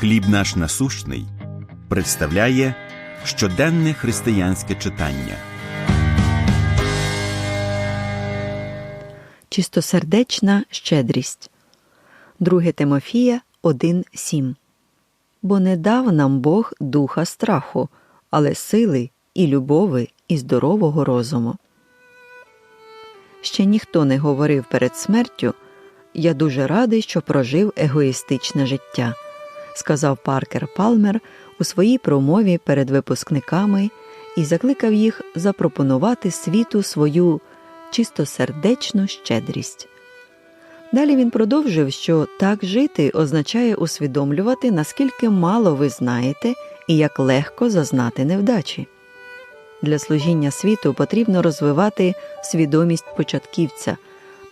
Хліб наш насущний представляє щоденне християнське читання. Чистосердечна щедрість. 2 Тимофія 1.7 Бо не дав нам Бог духа страху, але сили і любови, і здорового розуму. Ще ніхто не говорив перед смертю Я дуже радий, що прожив егоїстичне життя, сказав Паркер Палмер у своїй промові перед випускниками і закликав їх запропонувати світу свою чистосердечну щедрість. Далі він продовжив, що так жити означає усвідомлювати, наскільки мало ви знаєте і як легко зазнати невдачі. Для служіння світу потрібно розвивати свідомість початківця,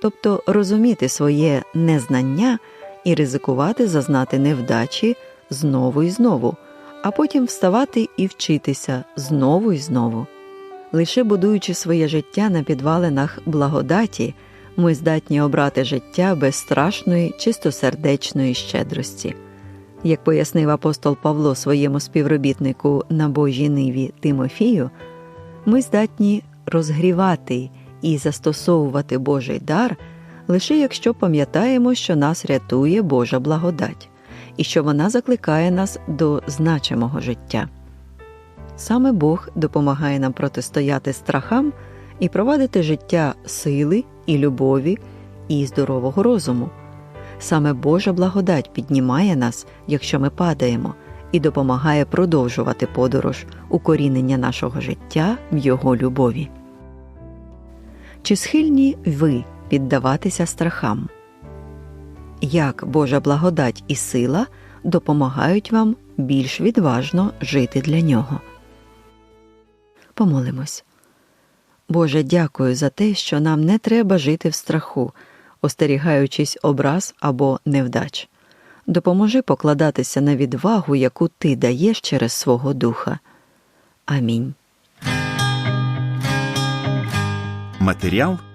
тобто розуміти своє незнання і ризикувати зазнати невдачі знову і знову, а потім вставати і вчитися знову і знову. Лише будуючи своє життя на підвалинах благодаті, ми здатні обрати життя без страшної, чистосердечної щедрості. Як пояснив апостол Павло своєму співробітнику на Божій ниві Тимофію, ми здатні розгрівати і застосовувати Божий дар лише якщо пам'ятаємо, що нас рятує Божа благодать і що вона закликає нас до значимого життя. Саме Бог допомагає нам протистояти страхам і провадити життя сили і любові і здорового розуму. Саме Божа благодать піднімає нас, якщо ми падаємо, і допомагає продовжувати подорож укорінення нашого життя в Його любові. Чи схильні ви піддаватися страхам? Як Божа благодать і сила допомагають вам більш відважно жити для нього? Помолимось. Боже, дякую за те, що нам не треба жити в страху, остерігаючись образ або невдач. Допоможи покладатися на відвагу, яку ти даєш через свого духа. Амінь. Матеріал